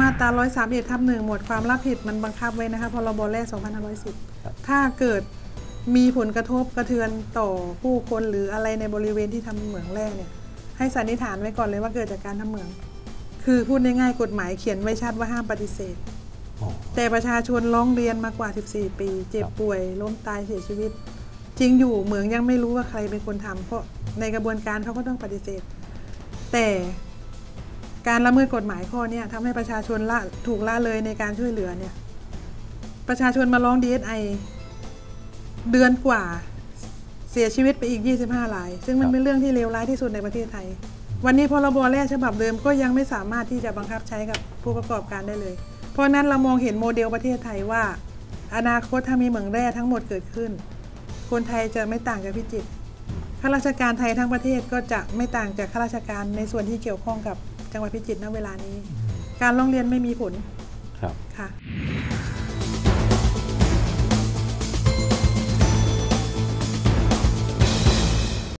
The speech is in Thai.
มาตรา131ทับหนึ่งหมวดความรับผิดมันบังคับไว้นะคะพรบแร่ครับ2510 ถ้าเกิดมีผลกระทบกระเทือนต่อผู้คนหรืออะไรในบริเวณที่ทำเหมืองแร่เนี่ยให้สันนิษฐานไว้ก่อนเลยว่าเกิดจากการทำเหมือง คือพูดง่ายๆกฎหมายเขียนไว้ชัดว่าห้ามปฏิเสธ แต่ประชาชนร้องเรียนมากว่า 14 ปี เจ็บครับป่วยล้มตายเสียชีวิต จริงอยู่เหมืองยังไม่รู้ว่าใครเป็นคนทำเพราะในกระบวนการเขาก็ต้องปฏิเสธ แต่ การละเมิดกฎหมายข้อนี้ทำให้ประชาชนละถูกละเลยในการช่วยเหลือเนี่ย ประชาชนมาร้อง DSI เดือนกว่าเสียชีวิตไปอีก 25 ราย ซึ่งมันเป็นเรื่องที่เลวร้ายที่สุดในประเทศไทย วันนี้พรบแรกฉบับเดิมก็ยังไม่สามารถที่จะบังคับใช้กับผู้ประกอบการได้เลย เพราะฉะนั้นเรามองเห็นโมเดลประเทศไทยว่า อนาคตถ้ามีเหมืองแร่ทั้งหมดเกิดขึ้น คนไทยจะไม่ต่างจากพิจิตรข้าราชการไทยทั้งประเทศก็จะไม่ต่างจากข้าราชการในส่วนที่เกี่ยวข้องกับ จังหวัดพิจิตรณเวลานี้ การร้องเรียนไม่มีผลครับค่ะ